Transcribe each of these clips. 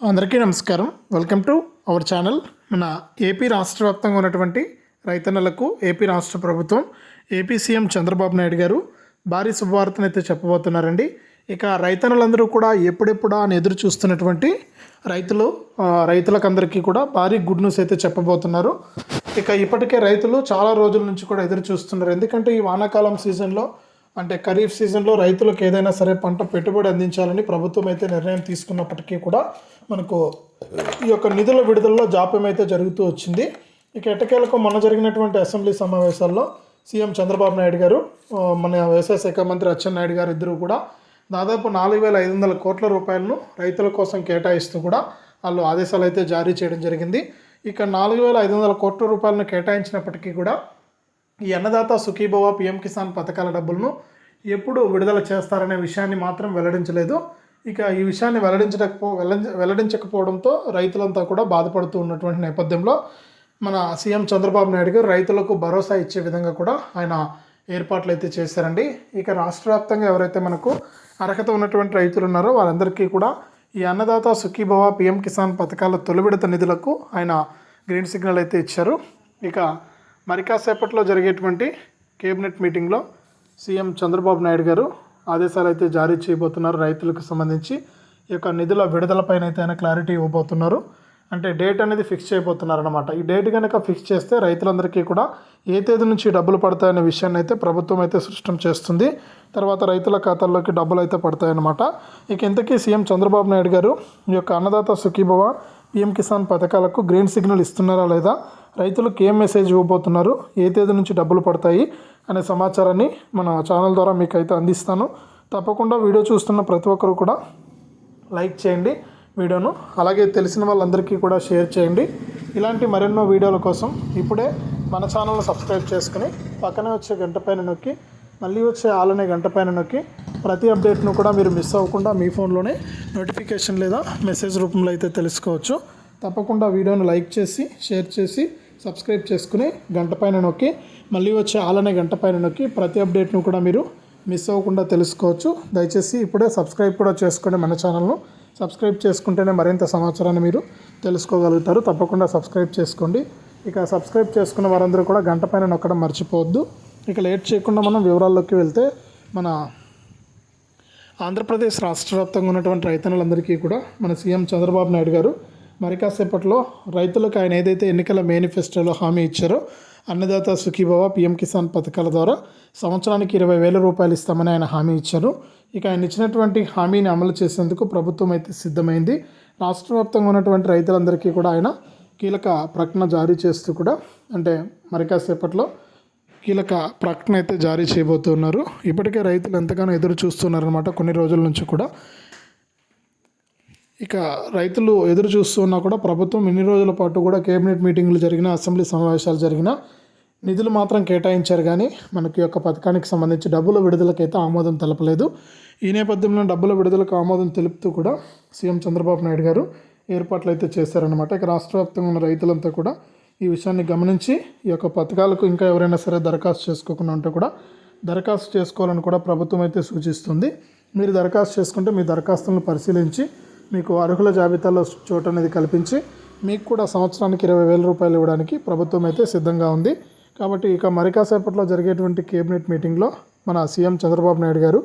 అందరికీ నమస్కారం. Welcome to our channel మన ఏపీ రాష్ట్ర వ్యాప్తంగా ఉన్నటువంటి రైతన్నలకు ఏపీ రాష్ట్ర ప్రభుత్వం ఏపీ సీఎం చంద్రబాబు నాయుడు గారు భారీ శుభవార్తను అయితే చెప్పబోతున్నారండి. ఇక రైతన్నలందరూ కూడా ఎప్పుడెప్పుడా అని ఎదురు చూస్తున్నటువంటి రైతులు రైతులకందరికీ కూడా భారీ గుడ్ న్యూస్ అయితే చెప్పబోతున్నారు. ఇక ఇప్పటికే రైతులు చాలా రోజుల నుంచి కూడా ఎదురు చూస్తున్నారు. ఎందుకంటే ఈ వానాకాలం సీజన్లో అంటే ఖరీఫ్ సీజన్లో రైతులకు ఏదైనా సరే పంట పెట్టుబడి అందించాలని ప్రభుత్వం అయితే నిర్ణయం తీసుకున్నప్పటికీ కూడా మనకు ఈ యొక్క నిధుల విడుదలలో జాప్యం అయితే జరుగుతూ వచ్చింది. ఇక ఎట్టకేలకు మొన్న జరిగినటువంటి అసెంబ్లీ సమావేశాల్లో సీఎం చంద్రబాబు నాయుడు గారు మన వ్యవసాయ శాఖ మంత్రి అచ్చెన్నాయుడు గారు ఇద్దరు కూడా దాదాపు నాలుగు వేల ఐదు వందల కోట్ల రూపాయలను రైతుల కోసం కేటాయిస్తూ కూడా వాళ్ళు ఆదేశాలు అయితే జారీ చేయడం జరిగింది. ఇక నాలుగు వేల ఐదు వందల కోట్ల రూపాయలను కేటాయించినప్పటికీ కూడా ఈ అన్నదాత సుఖీభవ పిఎం కిసాన్ పథకాల డబ్బులను ఎప్పుడు విడుదల చేస్తారనే విషయాన్ని మాత్రం వెల్లడించలేదు. ఇక ఈ విషయాన్ని వెల్లడించకపో వెల్లడించకపోవడంతో రైతులంతా కూడా బాధపడుతూ ఉన్నటువంటి నేపథ్యంలో మన సీఎం చంద్రబాబు నాయుడు గారు రైతులకు భరోసా ఇచ్చే విధంగా కూడా ఆయన ఏర్పాట్లు అయితే చేశారండి. ఇక రాష్ట్ర వ్యాప్తంగా ఎవరైతే మనకు అర్హత ఉన్నటువంటి రైతులు ఉన్నారో వారందరికీ కూడా ఈ అన్నదాత సుఖీభవ పిఎం కిసాన్ పథకాల తొలి విడత నిధులకు ఆయన గ్రీన్ సిగ్నల్ అయితే ఇచ్చారు. ఇక మరి కాసేపట్లో జరిగేటువంటి కేబినెట్ మీటింగ్లో సీఎం చంద్రబాబు నాయుడు గారు ఆదేశాలు అయితే జారీ చేయబోతున్నారు రైతులకు సంబంధించి. ఈ యొక్క నిధుల విడుదలపైన అయితే ఆయన క్లారిటీ ఇవ్వబోతున్నారు. అంటే డేట్ అనేది ఫిక్స్ చేయబోతున్నారు అనమాట ఈ డేట్ కనుక ఫిక్స్ చేస్తే రైతులందరికీ కూడా ఏ తేదీ నుంచి డబ్బులు పడతాయనే విషయాన్ని అయితే ప్రభుత్వం అయితే సృష్టం చేస్తుంది. తర్వాత రైతుల ఖాతాల్లోకి డబ్బులు అయితే పడతాయన్నమాట. ఇక ఇంతకీ సీఎం చంద్రబాబు నాయుడు గారు ఈ యొక్క అన్నదాత సుఖీభవ పిఎం కిసాన్ పథకాలకు గ్రీన్ సిగ్నల్ ఇస్తున్నారా లేదా? రైతులకు ఏం మెసేజ్ ఇవ్వబోతున్నారు? ఏ తేదీ నుంచి డబ్బులు పడతాయి? అనే సమాచారాన్ని మన ఛానల్ ద్వారా మీకు అయితే అందిస్తాను. తప్పకుండా వీడియో చూస్తున్న ప్రతి ఒక్కరు కూడా లైక్ చేయండి వీడియోను. అలాగే తెలిసిన వాళ్ళందరికీ కూడా షేర్ చేయండి. ఇలాంటి మరెన్నో వీడియోల కోసం ఇప్పుడే మన ఛానల్ను సబ్స్క్రైబ్ చేసుకుని పక్కనే వచ్చే గంట పైన నొక్కి మళ్ళీ వచ్చే ఆలనే గంట పైన నొక్కి ప్రతి అప్డేట్ను కూడా మీరు మిస్ అవ్వకుండా మీ ఫోన్లోనే నోటిఫికేషన్ లేదా మెసేజ్ రూపంలో అయితే తెలుసుకోవచ్చు. తప్పకుండా వీడియోను లైక్ చేసి షేర్ చేసి సబ్స్క్రైబ్ చేసుకుని గంట పైన నొక్కి మళ్ళీ వచ్చే ఆలనే గంట పైన నొక్కి ప్రతి అప్డేట్ను కూడా మీరు మిస్ అవ్వకుండా తెలుసుకోవచ్చు. దయచేసి ఇప్పుడే సబ్స్క్రైబ్ కూడా చేసుకోండి మన ఛానల్ను సబ్స్క్రైబ్ చేసుకుంటేనే మరింత సమాచారాన్ని మీరు తెలుసుకోగలుగుతారు. తప్పకుండా సబ్స్క్రైబ్ చేసుకోండి. ఇక సబ్స్క్రైబ్ చేసుకున్న వారందరూ కూడా గంట పైన నొక్కడం మర్చిపోవద్దు. ఇక లేట్ చేయకుండా మనం వివరాల్లోకి వెళ్తే మన ఆంధ్రప్రదేశ్ రాష్ట్ర వ్యాప్తంగా ఉన్నటువంటి రైతన్నులందరికీ కూడా మన సీఎం చంద్రబాబు నాయుడు గారు మరి కాసేపట్లో రైతులకు ఆయన ఏదైతే ఎన్నికల మేనిఫెస్టోలో హామీ ఇచ్చారో అన్నదాత సుఖీభవ పిఎం కిసాన్ పథకాల ద్వారా సంవత్సరానికి ఇరవై వేల రూపాయలు ఇస్తామని ఆయన హామీ ఇచ్చారు. ఇక ఆయన ఇచ్చినటువంటి హామీని అమలు చేసేందుకు ప్రభుత్వం అయితే సిద్ధమైంది. రాష్ట్ర వ్యాప్తంగా ఉన్నటువంటి రైతులందరికీ కూడా ఆయన కీలక ప్రకటన జారీ చేస్తూ కూడా అంటే మరి కాసేపట్లో కీలక ప్రకటన అయితే జారీ చేయబోతున్నారు. ఇప్పటికే రైతులు ఎంతగానో ఎదురు చూస్తున్నారనమాట కొన్ని రోజుల నుంచి కూడా. ఇక రైతులు ఎదురు చూస్తున్నా కూడా ప్రభుత్వం ఇన్ని రోజుల పాటు కూడా కేబినెట్ మీటింగ్లు జరిగిన అసెంబ్లీ సమావేశాలు జరిగిన నిధులు మాత్రం కేటాయించారు కానీ మనకి యొక్క పథకానికి సంబంధించి డబ్బుల విడుదలకైతే ఆమోదం తెలపలేదు. ఈ నేపథ్యంలో డబ్బుల విడుదలకు ఆమోదం తెలుపుతూ కూడా సీఎం చంద్రబాబు నాయుడు గారు ఏర్పాట్లు అయితే చేశారనమాట ఇక రాష్ట్ర వ్యాప్తంగా ఉన్న రైతులంతా కూడా ఈ విషయాన్ని గమనించి ఈ యొక్క పథకాలకు ఇంకా ఎవరైనా సరే దరఖాస్తు చేసుకోకుండా ఉంటే కూడా దరఖాస్తు చేసుకోవాలని కూడా ప్రభుత్వం అయితే సూచిస్తుంది. మీరు దరఖాస్తు చేసుకుంటే మీ దరఖాస్తులను పరిశీలించి మీకు అర్హుల జాబితాలో చోటు అనేది కల్పించి మీకు కూడా సంవత్సరానికి ఇరవై వేల రూపాయలు ఇవ్వడానికి ప్రభుత్వం అయితే సిద్ధంగా ఉంది. కాబట్టి ఇక మరికాసేపట్లో జరిగేటువంటి కేబినెట్ మీటింగ్లో మన సీఎం చంద్రబాబు నాయుడు గారు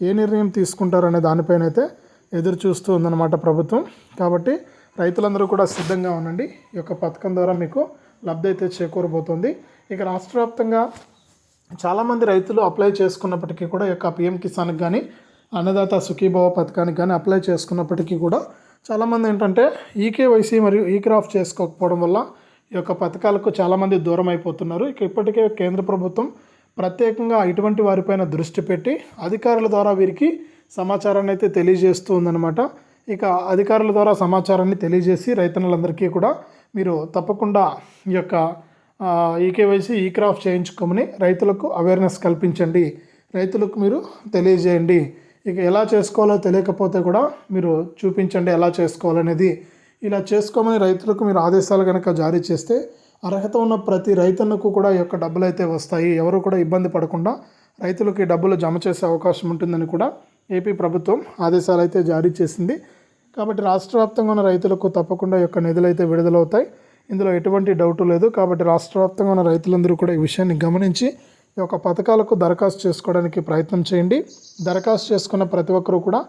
ఏ నిర్ణయం తీసుకుంటారనే దానిపైన అయితే ఎదురు చూస్తూ ఉందన్నమాట ప్రభుత్వం. కాబట్టి రైతులందరూ కూడా సిద్ధంగా ఉండండి. ఈ యొక్క పథకం ద్వారా మీకు లబ్ధి అయితే చేకూరబోతోంది. ఇక రాష్ట్ర వ్యాప్తంగా చాలామంది రైతులు అప్లై చేసుకున్నప్పటికీ కూడా ఈ యొక్క పిఎం కిసాన్కి కానీ అన్నదాత సుఖీభావ పథకానికి కానీ అప్లై చేసుకున్నప్పటికీ కూడా చాలామంది ఏంటంటే ఈకేవైసీ మరియు ఈ క్రాఫ్ట్ చేసుకోకపోవడం వల్ల ఈ యొక్క పథకాలకు చాలామంది దూరం అయిపోతున్నారు. ఇక ఇప్పటికే కేంద్ర ప్రభుత్వం ప్రత్యేకంగా ఇటువంటి వారిపైన దృష్టి పెట్టి అధికారుల ద్వారా వీరికి సమాచారాన్ని అయితే తెలియజేస్తూ ఉందన్నమాట. ఇక అధికారుల ద్వారా సమాచారాన్ని తెలియజేసి రైతన్నులందరికీ కూడా మీరు తప్పకుండా ఈ యొక్క ఈకేవైసీ ఈ క్రాఫ్ట్ చేయించుకోమని రైతులకు అవేర్నెస్ కల్పించండి. రైతులకు మీరు తెలియజేయండి. ఇక ఎలా చేసుకోవాలో తెలియకపోతే కూడా మీరు చూపించండి ఎలా చేసుకోవాలనేది. ఇలా చేసుకోమని రైతులకు మీరు ఆదేశాలు కనుక జారీ చేస్తే అర్హత ఉన్న ప్రతి రైతన్నకు కూడా ఈ యొక్క డబ్బులు అయితే వస్తాయి. ఎవరు కూడా ఇబ్బంది పడకుండా రైతులకు ఈ డబ్బులు జమ చేసే అవకాశం ఉంటుందని కూడా ఏపీ ప్రభుత్వం ఆదేశాలు అయితే జారీ చేసింది. కాబట్టి రాష్ట్ర వ్యాప్తంగా ఉన్న రైతులకు తప్పకుండా యొక్క నిధులు అయితే విడుదలవుతాయి. ఇందులో ఎటువంటి డౌట్ లేదు. కాబట్టి రాష్ట్ర వ్యాప్తంగా ఉన్న రైతులందరూ కూడా ఈ విషయాన్ని గమనించి ఈ యొక్క పథకాలకు దరఖాస్తు చేసుకోవడానికి ప్రయత్నం చేయండి. దరఖాస్తు చేసుకున్న ప్రతి ఒక్కరూ కూడా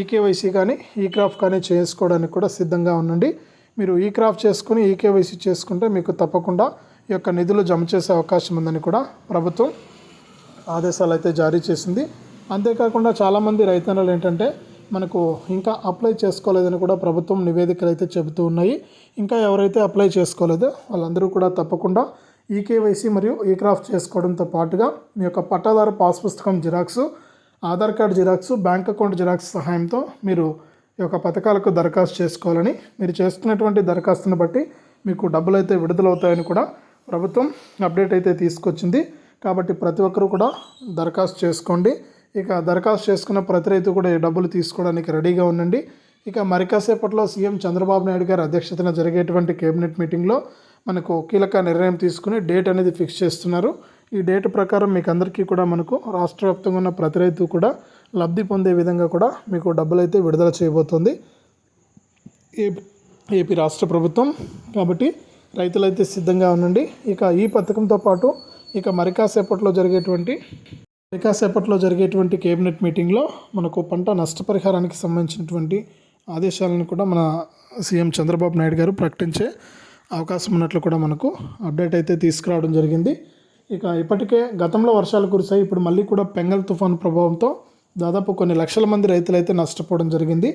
ఈకేవైసీ కానీ ఈ క్రాఫ్ట్ కానీ చేసుకోవడానికి కూడా సిద్ధంగా ఉండండి. మీరు ఈ క్రాఫ్ట్ చేసుకుని ఈకేవైసీ చేసుకుంటే మీకు తప్పకుండా ఈ యొక్క నిధులు జమ చేసే అవకాశం ఉందని కూడా ప్రభుత్వం ఆదేశాలు అయితే జారీ చేసింది. అంతేకాకుండా చాలామంది రైతన్నలు ఏంటంటే మనకు ఇంకా అప్లై చేసుకోలేదని కూడా ప్రభుత్వం నివేదికలు అయితే చెబుతూ ఉన్నాయి. ఇంకా ఎవరైతే అప్లై చేసుకోలేదో వాళ్ళందరూ కూడా తప్పకుండా ఈకేవైసీ మరియు ఈ క్రాఫ్ట్ చేసుకోవడంతో పాటుగా మీ యొక్క పట్టాదారు పాస్ పుస్తకం xerox Aadhaar card xerox bank account xerox సహాయంతో మీరు ఈ యొక్క పథకాలకు దరఖాస్తు చేసుకోవాలని మీరు చేసుకున్నటువంటి దరఖాస్తుని బట్టి మీకు డబ్బులు అయితే విడుదలవుతాయని కూడా ప్రభుత్వం అప్డేట్ అయితే తీసుకొచ్చింది. కాబట్టి ప్రతి ఒక్కరూ కూడా దరఖాస్తు చేసుకోండి. ఇక దరఖాస్తు చేసుకున్న ప్రతి రైతు కూడా ఈ డబ్బులు తీసుకోవడానికి రెడీగా ఉండండి. ఇక మరికాసేపట్లో సీఎం చంద్రబాబు నాయుడు గారి అధ్యక్షతన జరిగేటువంటి కేబినెట్ మీటింగ్లో మనకు కీలక నిర్ణయం తీసుకుని డేట్ అనేది ఫిక్స్ చేస్తున్నారు. ఈ డేట్ ప్రకారం మీకు అందరికీ కూడా మనకు రాష్ట్ర వ్యాప్తంగా ఉన్న ప్రతి రైతు కూడా లబ్ధి పొందే విధంగా కూడా మీకు డబ్బులు అయితే విడుదల చేయబోతోంది. ఏపీ ఏపీ రాష్ట్ర ప్రభుత్వం కాబట్టి రైతులైతే సిద్ధంగా ఉండండి. ఇక ఈ పథకంతో పాటు ఇక మరికాసేపట్లో జరిగేటువంటి మరి కాసేపట్లో జరిగేటువంటి కేబినెట్ మీటింగ్లో మనకు పంట నష్టపరిహారానికి సంబంధించినటువంటి ఆదేశాలను కూడా మన సీఎం చంద్రబాబు నాయుడు గారు ప్రకటించే అవకాశం ఉన్నట్లు కూడా మనకు అప్డేట్ అయితే తీసుకురావడం జరిగింది. ఇక ఇప్పటికే గతంలో వర్షాలు కురిసాయి ఇప్పుడు మళ్ళీ కూడా పెంగల్ తుఫాను ప్రభావంతో దాదాపు కొన్ని లక్షల మంది రైతులు అయితే నష్టపోవడం జరిగింది.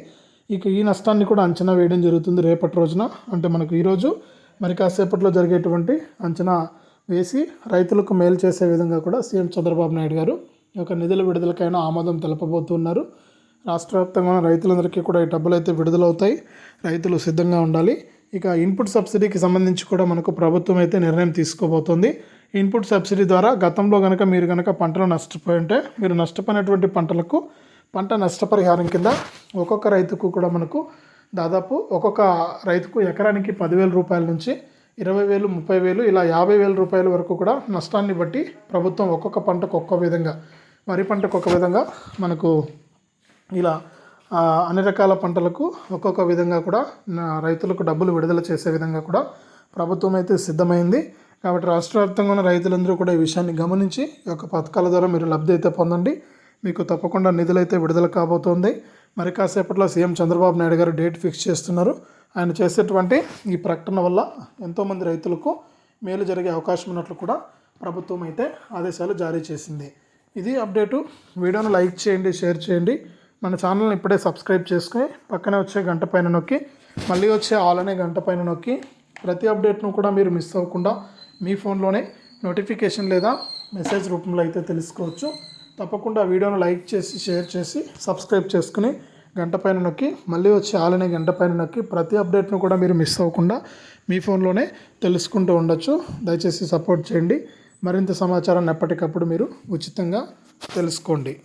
ఇక ఈ నష్టాన్ని కూడా అంచనా వేయడం జరుగుతుంది రేపటి రోజున. అంటే మనకు ఈరోజు మరి కాసేపట్లో జరిగేటువంటి అంచనా వేసి రైతులకు మేలు చేసే విధంగా కూడా సీఎం చంద్రబాబు నాయుడు గారు ఈ యొక్క నిధుల విడుదలకైనా ఆమోదం తెలపబోతున్నారు. రాష్ట్ర వ్యాప్తంగా రైతులందరికీ కూడా ఈ డబ్బులు అయితే విడుదలవుతాయి. రైతులు సిద్ధంగా ఉండాలి. ఇక ఇన్పుట్ సబ్సిడీకి సంబంధించి కూడా మనకు ప్రభుత్వం అయితే నిర్ణయం తీసుకోబోతోంది. ఇన్పుట్ సబ్సిడీ ద్వారా గతంలో కనుక మీరు కనుక పంటలు నష్టపోయి ఉంటే మీరు నష్టపోయినటువంటి పంటలకు పంట నష్టపరిహారం కింద ఒక్కొక్క రైతుకు కూడా మనకు దాదాపు ఒక్కొక్క రైతుకు ఎకరానికి పదివేల రూపాయల నుంచి ఇరవై వేలు ముప్పై వేలు ఇలా యాభై వేల రూపాయల వరకు కూడా నష్టాన్ని బట్టి ప్రభుత్వం ఒక్కొక్క పంటకు ఒక్కో విధంగా వరి పంటకు ఒక విధంగా మనకు ఇలా అన్ని రకాల పంటలకు ఒక్కొక్క విధంగా కూడా రైతులకు డబ్బులు విడుదల చేసే విధంగా కూడా ప్రభుత్వం అయితే సిద్ధమైంది. కాబట్టి రాష్ట్ర వ్యాప్తంగా ఉన్న రైతులందరూ కూడా ఈ విషయాన్ని గమనించి ఈ యొక్క పథకాల ద్వారా మీరు లబ్ధి అయితే పొందండి. మీకు తప్పకుండా నిధులైతే విడుదల కాబోతోంది. మరి కాసేపట్లో సీఎం చంద్రబాబు నాయుడు గారు డేట్ ఫిక్స్ చేస్తున్నారు. ఆయన చేసేటువంటి ఈ ప్రకటన వల్ల ఎంతోమంది రైతులకు మేలు జరిగే అవకాశం ఉన్నట్లు కూడా ప్రభుత్వం అయితే ఆదేశాలు జారీ చేసింది. ఇది అప్డేటు. వీడియోను లైక్ చేయండి షేర్ చేయండి. మన ఛానల్ని ఇప్పుడే సబ్స్క్రైబ్ చేసుకుని పక్కనే వచ్చే గంట పైన నొక్కి మళ్ళీ వచ్చే ఆల్ అనే గంట పైన నొక్కి ప్రతి అప్డేట్ను కూడా మీరు మిస్ అవ్వకుండా మీ ఫోన్లోనే నోటిఫికేషన్ లేదా మెసేజ్ రూపంలో అయితే తెలుసుకోవచ్చు. తప్పకుండా వీడియోను లైక్ చేసి షేర్ చేసి సబ్స్క్రైబ్ చేసుకుని గంట పైన నొక్కి మళ్ళీ వచ్చే ఆలనే గంట పైన నొక్కి ప్రతి అప్డేట్ను కూడా మీరు మిస్ అవ్వకుండా మీ ఫోన్లోనే తెలుసుకుంటూ ఉండొచ్చు. దయచేసి సపోర్ట్ చేయండి. మరింత సమాచారాన్ని ఎప్పటికప్పుడు మీరు ఉచితంగా తెలుసుకోండి.